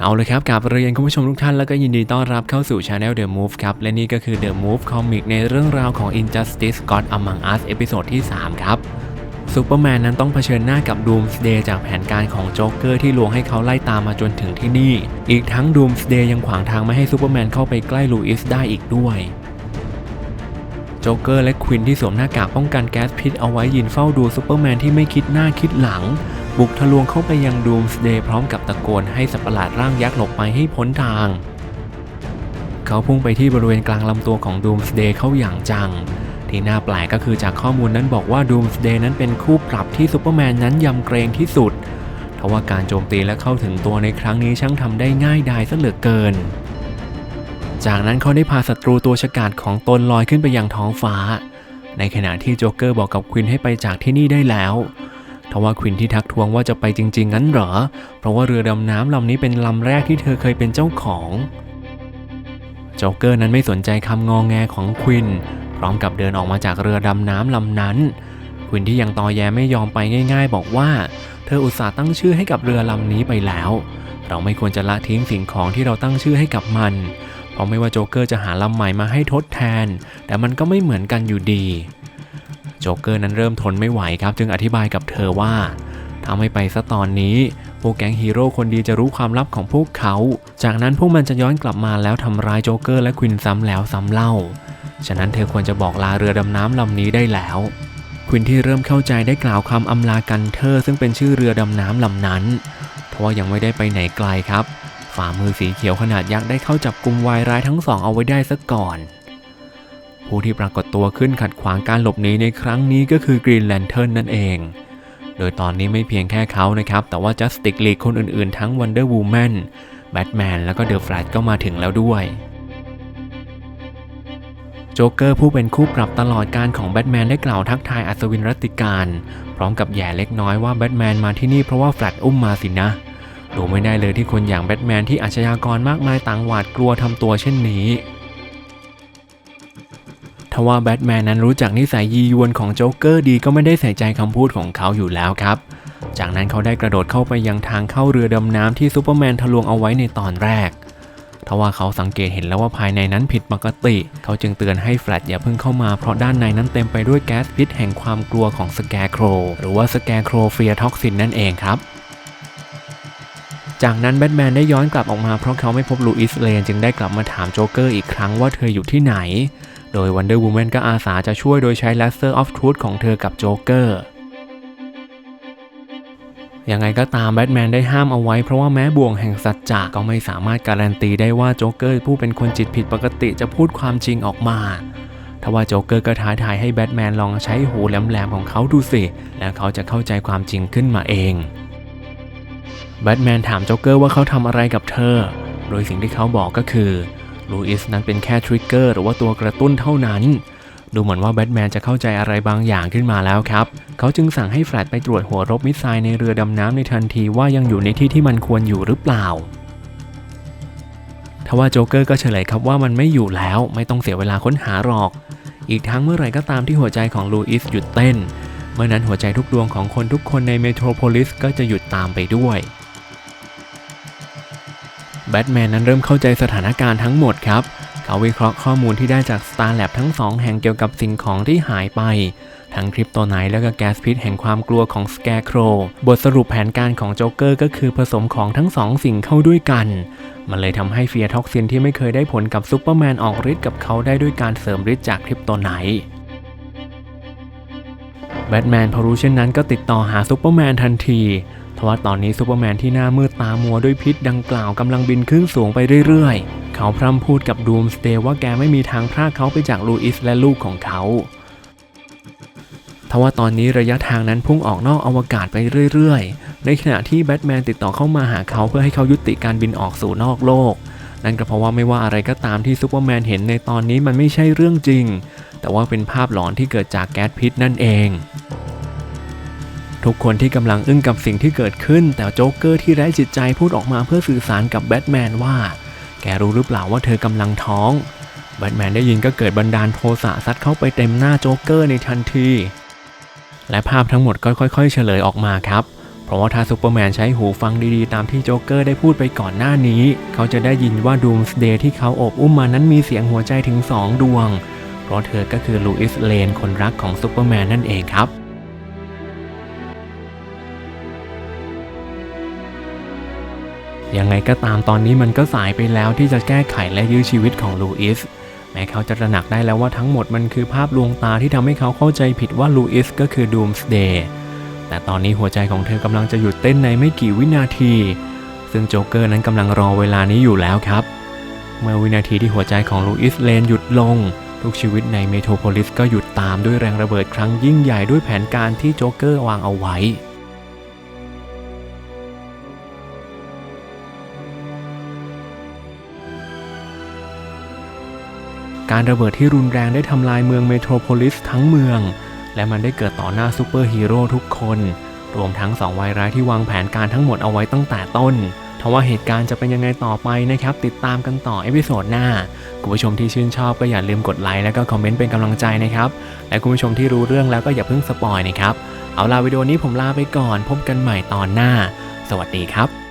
เอาเลยครับกับเรียนคุณผู้ชมทุกท่านแล้วก็ยินดีต้อนรับเข้าสู่ Channel The Move ครับ และนี่ก็คือ The Move Comic ในเรื่องราวของ Injustice God Among Us เอพิโซดที่ 3 ครับซูเปอร์แมนนั้นต้องเผชิญหน้ากับ Doomsday จากแผนการของโจ๊กเกอร์ที่ลวงให้เขาไล่ตามมาจนถึงที่นี่ อีกทั้ง Doomsday ยังขวางทางไม่ให้ซูเปอร์แมนเข้าไปใกล้ลูอิสได้อีกด้วยโจ๊กเกอร์และควินที่สวมหน้ากากป้องกันแก๊สพิษเอาไว้ยืนเฝ้าดูซูเปอร์แมนที่ไม่คิดหน้าคิดหลัง บุกทะลวงเข้าไปยังดูมสเดย์พร้อมกับตะโกนให้สัตว์ประหลาดร่างยักษ์หลบไปให้พ้นทาง เขาพุ่งไปที่บริเวณกลางลำตัวของดูมสเดย์เข้าอย่างจัง ที่น่าแปลกก็คือจากข้อมูลนั้นบอกว่าดูมสเดย์นั้นเป็นคู่ปรับที่ซูเปอร์แมนนั้นยำเกรงที่สุดทว่าการโจมตีและเข้าถึงตัวในครั้งนี้ช่างทำได้ง่ายดายซะเหลือเกิน จากนั้นเขาได้พาศัตรูตัวฉกาจของตนลอยขึ้นไปยังท้องฟ้า ในขณะที่โจ๊กเกอร์บอกกับควินให้ไปจากที่นี่ได้แล้ว ทว่าควินที่ทักท้วงว่าจะไปจริง ๆ งั้นเหรอ เพราะว่าเรือดำน้ำลำนี้เป็นลำแรกที่เธอเคยเป็นเจ้าของโจ๊กเกอร์นั้นไม่สนใจคำงองแงของควิน พร้อมกับเดินออกมาจากเรือดำน้ำลำนั้น ควินที่ยังตอแยไม่ยอมไปง่าย ๆ บอกว่า เธออุตส่าห์ตั้งชื่อให้กับเรือลำนี้ไปแล้ว เราไม่ควรจะละทิ้งสิ่งของที่เราตั้งชื่อให้กับมัน เพราะไม่ว่าโจ๊กเกอร์จะหาลำใหม่มาให้ทดแทน แต่มันก็ไม่เหมือนกันอยู่ดี โจ๊กเกอร์นั้นเริ่มทนไม่ไหวครับ จึงอธิบายกับเธอว่าถ้าไม่ไปซะตอนนี้พวกแก๊งฮีโร่คนดีจะรู้ความลับของพวกเขา จากนั้นพวกมันจะย้อนกลับมาแล้วทำร้ายโจ๊กเกอร์และควินซ้ำแล้วซ้ำเล่า ฉะนั้นเธอควรจะบอกลาเรือดำน้ำลำนี้ได้แล้ว ควินที่เริ่มเข้าใจได้กล่าวคำอำลากันเธอซึ่งเป็นชื่อเรือดำน้ำลำนั้นทว่ายังไม่ได้ไปไหนไกลครับ ฝ่ามือสีเขียวขนาดยักษ์ได้เข้าจับกลุ่มวายร้ายทั้งสองเอาไว้ได้ซะก่อน ผู้ที่ปรากฏตัวขึ้นขัดขวางการหลบหนีในครั้งนี้ก็คือกรีนแลนเทิร์นนั่นเอง โดยตอนนี้ไม่เพียงแค่เขานะครับ แต่ว่า Justice League คนอื่นๆ ทั้ง Wonder Woman Batman แล้วก็ The Flash ก็มาถึงแล้วด้วยโจ๊กเกอร์ผู้เป็นคู่ปรับตลอดการของแบทแมนได้กล่าวทักทายอัศวินรัตติการ พร้อมกับแย่เล็กน้อยว่าแบทแมนมาที่นี่เพราะว่าแฟลตอุ้มมาสินะดูไม่ได้เลยที่คนอย่างแบทแมนที่อาชญากรมากมายต่างหวาดกลัวทำตัวเช่นนี้ ทว่าแบทแมนนั้นรู้จักนิสัยยียวนของโจ๊กเกอร์ดีก็ไม่ได้ใส่ใจคำพูดของเขาอยู่แล้วครับ จากนั้นเขาได้กระโดดเข้าไปยังทางเข้าเรือดำน้ำที่ซูเปอร์แมนทะลวงเอาไว้ในตอนแรกทว่าเขาสังเกตเห็นแล้วว่าภายในนั้นผิดปกติ เขาจึงเตือนให้แฟลตอย่าเพิ่งเข้ามาเพราะด้านในนั้นเต็มไปด้วยแก๊สพิษแห่งความกลัวของสแกร์โครหรือว่าสแกร์โครเฟียท็อกซินนั่นเองครับจากนั้นแบทแมนได้ย้อนกลับออกมาเพราะเขาไม่พบลูอิสเลนจึงได้กลับมาถามโจ๊กเกอร์อีกครั้งว่าเธออยู่ที่ไหน โดย Wonder Woman ก็อาสาจะช่วยโดยใช้ Laser of Truth ของเธอกับโจ๊กเกอร์ยังไงก็ตามแบทแมนได้ห้ามเอาไว้เพราะว่าแม้บ่วงแห่งสัจจะก็ไม่สามารถการันตีได้ว่าโจ๊กเกอร์ผู้เป็นคนจิตผิดปกติจะพูดความจริงออกมาทว่าโจ๊กเกอร์ก็ท้าทายให้แบทแมนลองใช้หูแหลมๆของเขาดูสิ แล้วเขาจะเข้าใจความจริงขึ้นมาเอง แบทแมนถามโจ๊กเกอร์ว่าเขาทำอะไรกับเธอ โดยสิ่งที่เขาบอกก็คือ ลูอิสนั้นเป็นแค่ทริกเกอร์หรือว่าตัวกระตุ้นเท่านั้น ดูเหมือนว่าแบทแมนจะเข้าใจอะไรบางอย่างขึ้นมาแล้วครับ เขาจึงสั่งให้แฟลตไปตรวจหัวรบมิสไซล์ในเรือดำน้ำในทันทีว่ายังอยู่ในที่ที่มันควรอยู่หรือเปล่าทว่าโจ๊กเกอร์ก็เฉลยครับว่ามันไม่อยู่แล้วไม่ต้องเสียเวลาค้นหาหรอก อีกทั้งเมื่อไหร่ก็ตามที่หัวใจของลูอิสหยุดเต้น เมื่อนั้นหัวใจทุกดวงของคนทุกคนในเมโทรโพลิสก็จะหยุดตามไปด้วย แบทแมนนั้นเริ่มเข้าใจสถานการณ์ทั้งหมดครับ เขาวิเคราะห์ข้อมูลที่ได้จาก Star Lab ทั้งสองแห่งเกี่ยวกับสิ่งของที่หายไป ทั้งคริปโตไนท์และก็แก๊สพิษแห่งความกลัวของ Scarecrow บทสรุปแผนการของโจ๊กเกอร์ก็คือผสมของทั้งสองสิ่งเข้าด้วยกัน มันเลยทำให้เฟียท็อกซินที่ไม่เคยได้ผลกับซูเปอร์แมนออกฤทธิ์กับเขาได้ด้วยการเสริมฤทธิ์จากคริปโตไนท์แบทแมนพอรู้เช่นนั้นก็ติดต่อหาซูเปอร์แมนทันที ทว่าตอนนี้ซูเปอร์แมนที่หน้ามืดตามัวด้วยพิษดังกล่าวกำลังบินขึ้นสูงไปเรื่อยๆ เขาพร่ำพูดกับดูมสเตย์ว่าแกไม่มีทางพรากเขาไปจากลูอิสและลูกของเขาทว่าตอนนี้ระยะทางนั้นพุ่งออกนอกอวกาศไปเรื่อยๆ ในขณะที่แบทแมนติดต่อเข้ามาหาเขาเพื่อให้เขายุติการบินออกสู่นอกโลก นั่นก็เพราะว่าไม่ว่าอะไรก็ตามที่ซูเปอร์แมนเห็นในตอนนี้มันไม่ใช่เรื่องจริง แต่ว่าเป็นภาพหลอนที่เกิดจากแก๊สพิษนั่นเอง ทุกคนที่กำลังอึ้งกับสิ่งที่เกิดขึ้น แต่โจ๊กเกอร์ที่ไร้จิตใจพูดออกมาเพื่อสื่อสารกับแบทแมนว่า แกรู้หรือเปล่าว่าเธอกำลังท้องแบทแมนได้ยินก็เกิดบันดาลโทสะซัดเข้าไปเต็มหน้าโจ๊กเกอร์ในทันที และภาพทั้งหมดก็ค่อยๆ เฉลยออกมาครับ เพราะว่าถ้าซูเปอร์แมนใช้หูฟังดีๆ ตามที่โจ๊กเกอร์ได้พูดไปก่อนหน้านี้ เขาจะได้ยินว่าดูมสเดย์ที่เขาโอบอุ้มมานั้นมีเสียงหัวใจถึง 2 ดวง เพราะเธอก็คือลูอิสเลนคนรักของซูเปอร์แมนนั่นเองครับ ยังไงก็ตามตอนนี้มันก็สายไปแล้วที่จะแก้ไขและยื้อชีวิตของลูอิสแม้เขาจะตระหนักได้แล้วว่าทั้งหมดมันคือภาพลวงตาที่ทำให้เขาเข้าใจผิดว่าลูอิสก็คือดูมสเดย์แต่ตอนนี้หัวใจของเธอกำลังจะหยุดเต้นในไม่กี่วินาที ซึ่งโจ๊กเกอร์นั้นกำลังรอเวลานี้อยู่แล้วครับ เมื่อวินาทีที่หัวใจของลูอิสเลนหยุดลง ทุกชีวิตในเมโทรโพลิสก็หยุดตามด้วยแรงระเบิดครั้งยิ่งใหญ่ด้วยแผนการที่โจ๊กเกอร์วางเอาไว้ การระเบิดที่รุนแรงได้ทำลายเมืองเมโทรโพลิสทั้งเมือง และมันได้เกิดต่อหน้าซูเปอร์ฮีโร่ทุกคน รวมทั้งสองวายร้ายที่วางแผนการทั้งหมดเอาไว้ตั้งแต่ต้นทว่าเหตุการณ์จะเป็นยังไงต่อไปนะครับ ติดตามกันต่อเอพิโซดหน้า คุณผู้ชมที่ชื่นชอบก็อย่าลืมกดไลค์แล้วก็คอมเมนต์เป็นกำลังใจนะครับ และคุณผู้ชมที่รู้เรื่องแล้วก็อย่าเพิ่งสปอยนะครับ เอาล่ะวิดีโอนี้ผมลาไปก่อน พบกันใหม่ตอนหน้า สวัสดีครับ